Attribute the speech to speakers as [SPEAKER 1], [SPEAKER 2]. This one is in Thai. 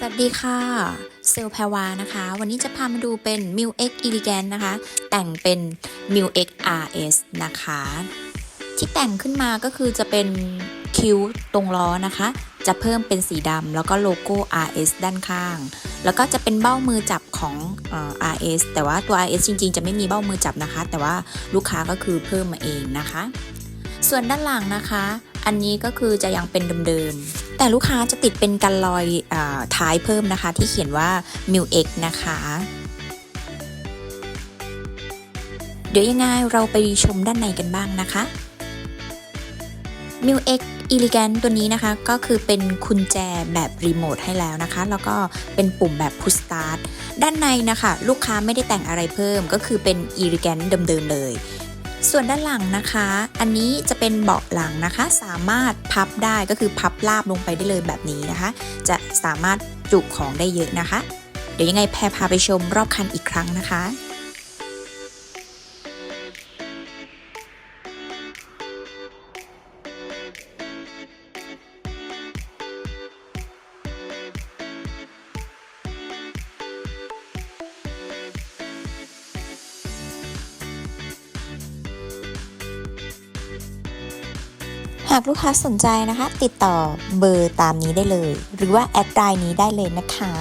[SPEAKER 1] สวัสดีค่ะ เซลแพรวานะคะ วันนี้จะพามาดูเป็น m i l X Elegant นะคะ แต่งเป็น m i l X RS นะคะ ที่แต่งขึ้นมาก็คือจะเป็นคิ้วตรงล้อนะคะ จะเพิ่มเป็นสีดำแล้วก็โลโก้ RS ด้านข้าง แล้วก็จะเป็นเบ้ามือจับของออ RS แต่ว่าตัว RS จริง ๆ จะไม่มีเบ้ามือจับนะคะ แต่ว่าลูกค้าก็คือเพิ่มมาเองนะคะ ส่วนด้านหลังนะคะ อันนี้ก็คือจะยังเป็นเดิมๆ แต่ลูกค้าจะติดเป็นกันลอยอท้ายเพิ่มนะคะ ที่เขียนว่า m i l X นะคะ เดี๋ยวยังไงเราไปชมด้านในกันบ้างนะคะ m i l X Elegant ตัวนี้นะคะก็คือเป็นกุญแจแบบรีโมทให้แล้วนะคะ แล้วก็เป็นปุ่มแบบ Push Start ด้านในนะคะ ลูกค้าไม่ได้แต่งอะไรเพิ่มก็คือเป็น Elegant เดิมๆเลย ส่วนด้านหลังนะคะ อันนี้จะเป็นเบาะหลังนะคะ สามารถพับได้ก็คือพับลาบลงไปได้เลยแบบนี้นะคะ จะสามารถจุของได้เยอะนะคะ เดี๋ยวยังไงแพรพาไปชมรอบคันอีกครั้งนะคะ หากลูกค้าสนใจนะคะ ติดต่อเบอร์ตามนี้ได้เลย หรือว่าแอดไลน์นี้ได้เลยนะคะ